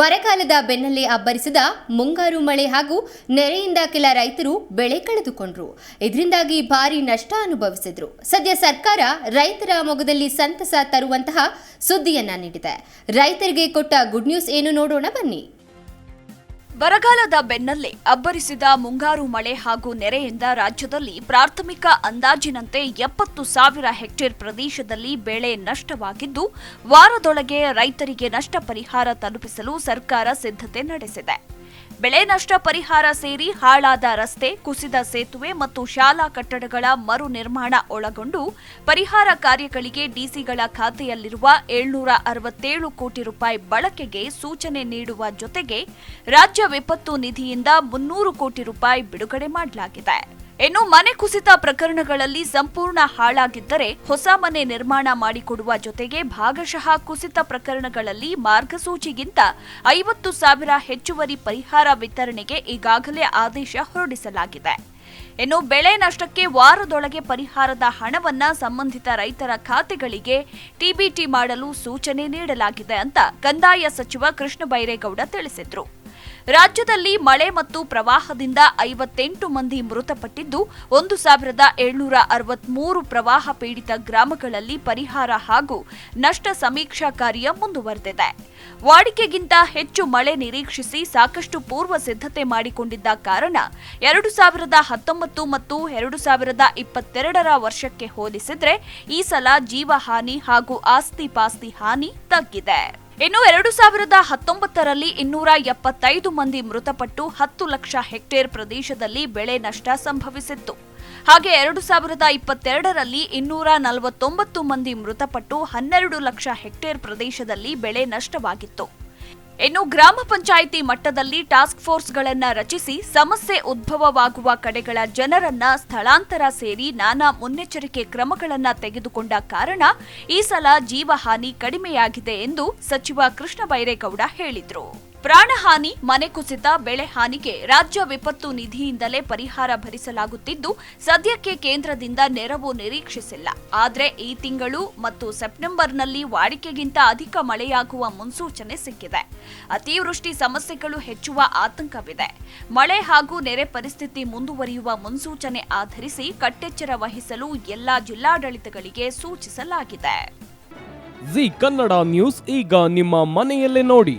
ಬರಗಾಲದ ಬೆನ್ನಲ್ಲೇ ಅಬ್ಬರಿಸಿದ ಮುಂಗಾರು ಮಳೆ ಹಾಗೂ ನೆರೆಯಿಂದ ಕೆಲ ರೈತರು ಬೆಳೆ ಕಳೆದುಕೊಂಡ್ರು. ಇದರಿಂದಾಗಿ ಭಾರಿ ನಷ್ಟ ಅನುಭವಿಸಿದ್ರು. ಸದ್ಯ ಸರ್ಕಾರ ರೈತರ ಮೊಗದಲ್ಲಿ ಸಂತಸ ತರುವಂತಹ ಸುದ್ದಿಯನ್ನ ನೀಡಿದೆ. ರೈತರಿಗೆ ಕೊಟ್ಟ ಗುಡ್ ನ್ಯೂಸ್ ಏನು ನೋಡೋಣ ಬನ್ನಿ. ಬರಗಾಲದ ಬೆನ್ನಲ್ಲೇ ಅಬ್ಬರಿಸಿದ ಮುಂಗಾರು ಮಳೆ ಹಾಗೂ ನೆರೆಯಿಂದ ರಾಜ್ಯದಲ್ಲಿ ಪ್ರಾಥಮಿಕ ಅಂದಾಜಿನಂತೆ ಎಪ್ಪತ್ತು ಸಾವಿರ ಹೆಕ್ಟೇರ್ ಪ್ರದೇಶದಲ್ಲಿ ಬೆಳೆ ನಷ್ಟವಾಗಿದ್ದು, ವಾರದೊಳಗೆ ರೈತರಿಗೆ ನಷ್ಟ ಪರಿಹಾರ ತಲುಪಿಸಲು ಸರ್ಕಾರ ಸಿದ್ಧತೆ ನಡೆಸಿದೆ. ಬೆಳೆ ನಷ್ಟ ಪರಿಹಾರ ಸೇರಿ ಹಾಳಾದ ರಸ್ತೆ, ಕುಸಿದ ಸೇತುವೆ ಮತ್ತು ಶಾಲಾ ಕಟ್ಟಡಗಳ ಮರು ನಿರ್ಮಾಣ ಒಳಗೊಂಡು ಪರಿಹಾರ ಕಾರ್ಯಗಳಿಗೆ ಡಿಸಿಗಳ ಖಾತೆಯಲ್ಲಿರುವ ಏಳ್ನೂರ ಅರವತ್ತೇಳು ಕೋಟಿ ರೂಪಾಯಿ ಬಳಕೆಗೆ ಸೂಚನೆ ನೀಡುವ ಜೊತೆಗೆ ರಾಜ್ಯ ವಿಪತ್ತು ನಿಧಿಯಿಂದ ಮುನ್ನೂರು ಕೋಟಿ ರೂಪಾಯಿ ಬಿಡುಗಡೆ ಮಾಡಲಾಗಿದೆ. ಇನ್ನು ಮನೆ ಕುಸಿತ ಪ್ರಕರಣಗಳಲ್ಲಿ ಸಂಪೂರ್ಣ ಹಾಳಾಗಿದ್ದರೆ ಹೊಸ ಮನೆ ನಿರ್ಮಾಣ ಮಾಡಿಕೊಡುವ ಜೊತೆಗೆ ಭಾಗಶಃ ಕುಸಿತ ಪ್ರಕರಣಗಳಲ್ಲಿ ಮಾರ್ಗಸೂಚಿಗಿಂತ ಐವತ್ತು ಸಾವಿರ ಹೆಚ್ಚುವರಿ ಪರಿಹಾರ ವಿತರಣೆಗೆ ಈಗಾಗಲೇ ಆದೇಶ ಹೊರಡಿಸಲಾಗಿದೆ. ಇನ್ನು ಬೆಳೆ ನಷ್ಟಕ್ಕೆ ವಾರದೊಳಗೆ ಪರಿಹಾರದ ಹಣವನ್ನ ಸಂಬಂಧಿತ ರೈತರ ಖಾತೆಗಳಿಗೆ ಟಿಬಿಟಿ ಮಾಡಲು ಸೂಚನೆ ನೀಡಲಾಗಿದೆ ಅಂತ ಕಂದಾಯ ಸಚಿವ ಕೃಷ್ಣ ಬೈರೇಗೌಡ ತಿಳಿಸಿದ್ರು. ರಾಜ್ಯದಲ್ಲಿ ಮಳೆ ಮತ್ತು ಪ್ರವಾಹದಿಂದ ಐವತ್ತೆಂಟು ಮಂದಿ ಮೃತಪಟ್ಟಿದ್ದು, ಒಂದು ಸಾವಿರದ ಏಳ್ನೂರ ಅರವತ್ಮೂರು ಪ್ರವಾಹ ಪೀಡಿತ ಗ್ರಾಮಗಳಲ್ಲಿ ಪರಿಹಾರ ಹಾಗೂ ನಷ್ಟ ಸಮೀಕ್ಷಾ ಕಾರ್ಯ ಮುಂದುವರೆದಿದೆ. ವಾಡಿಕೆಗಿಂತ ಹೆಚ್ಚು ಮಳೆ ನಿರೀಕ್ಷಿಸಿ ಸಾಕಷ್ಟು ಪೂರ್ವ ಸಿದ್ಧತೆ ಮಾಡಿಕೊಂಡಿದ್ದ ಕಾರಣ, ಎರಡು ಸಾವಿರದ ಹತ್ತೊಂಬತ್ತು ಮತ್ತು ಎರಡು ಸಾವಿರದ ಇಪ್ಪತ್ತೆರಡರ ವರ್ಷಕ್ಕೆ ಹೋಲಿಸಿದ್ರೆ ಈ ಸಲ ಜೀವಹಾನಿ ಹಾಗೂ ಆಸ್ತಿ ಪಾಸ್ತಿ ಹಾನಿ ತಗ್ಗಿದೆ. ಇನ್ನು ಎರಡು ಸಾವಿರದ ಹತ್ತೊಂಬತ್ತರಲ್ಲಿ ಇನ್ನೂರ ಎಪ್ಪತ್ತೈದು ಮಂದಿ ಮೃತಪಟ್ಟು ಹತ್ತು ಲಕ್ಷ ಹೆಕ್ಟೇರ್ ಪ್ರದೇಶದಲ್ಲಿ ಬೆಳೆ ನಷ್ಟ ಸಂಭವಿಸಿತ್ತು. ಹಾಗೆ ಎರಡು ಸಾವಿರದ ಇಪ್ಪತ್ತೆರಡರಲ್ಲಿ ಇನ್ನೂರ ನಲವತ್ತೊಂಬತ್ತು ಮಂದಿ ಮೃತಪಟ್ಟು ಹನ್ನೆರಡು ಲಕ್ಷ ಹೆಕ್ಟೇರ್ ಪ್ರದೇಶದಲ್ಲಿ ಬೆಳೆ ನಷ್ಟವಾಗಿತ್ತು. ಇನ್ನು ಗ್ರಾಮ ಪಂಚಾಯಿತಿ ಮಟ್ಟದಲ್ಲಿ ಟಾಸ್ಕ್ ಫೋರ್ಸ್ಗಳನ್ನು ರಚಿಸಿ ಸಮಸ್ಯೆ ಉದ್ಭವವಾಗುವ ಕಡೆಗಳ ಜನರನ್ನ ಸ್ಥಳಾಂತರ ಸೇರಿ ನಾನಾ ಮುನ್ನೆಚ್ಚರಿಕೆ ಕ್ರಮಗಳನ್ನ ತೆಗೆದುಕೊಂಡ ಕಾರಣ ಈ ಸಲ ಜೀವಹಾನಿ ಕಡಿಮೆಯಾಗಿದೆ ಎಂದು ಸಚಿವ ಕೃಷ್ಣ ಬೈರೇಗೌಡ ಹೇಳಿದ್ರು. ಪ್ರಾಣಹಾನಿ, ಮನೆ ಕುಸಿತ, ಬೆಳೆ ಹಾನಿಗೆ ರಾಜ್ಯ ವಿಪತ್ತು ನಿಧಿಯಿಂದಲೇ ಪರಿಹಾರ ಭರಿಸಲಾಗುತ್ತಿದ್ದು, ಸದ್ಯಕ್ಕೆ ಕೇಂದ್ರದಿಂದ ನೆರವು ನಿರೀಕ್ಷಿಸಿಲ್ಲ. ಆದರೆ ಈ ತಿಂಗಳು ಮತ್ತು ಸೆಪ್ಟೆಂಬರ್ನಲ್ಲಿ ವಾಡಿಕೆಗಿಂತ ಅಧಿಕ ಮಳೆಯಾಗುವ ಮುನ್ಸೂಚನೆ ಸಿಕ್ಕಿದೆ. ಅತಿವೃಷ್ಟಿ ಸಮಸ್ಯೆಗಳು ಹೆಚ್ಚುವ ಆತಂಕವಿದೆ. ಮಳೆ ಹಾಗೂ ನೆರೆ ಪರಿಸ್ಥಿತಿ ಮುಂದುವರಿಯುವ ಮುನ್ಸೂಚನೆ ಆಧರಿಸಿ ಕಟ್ಟೆಚ್ಚರ ವಹಿಸಲು ಎಲ್ಲಾ ಜಿಲ್ಲಾಡಳಿತಗಳಿಗೆ ಸೂಚಿಸಲಾಗಿದೆ. ಜಿ ಕನ್ನಡ ನ್ಯೂಸ್, ಈಗ ನಿಮ್ಮ ಮನೆಯಲ್ಲೇ ನೋಡಿ.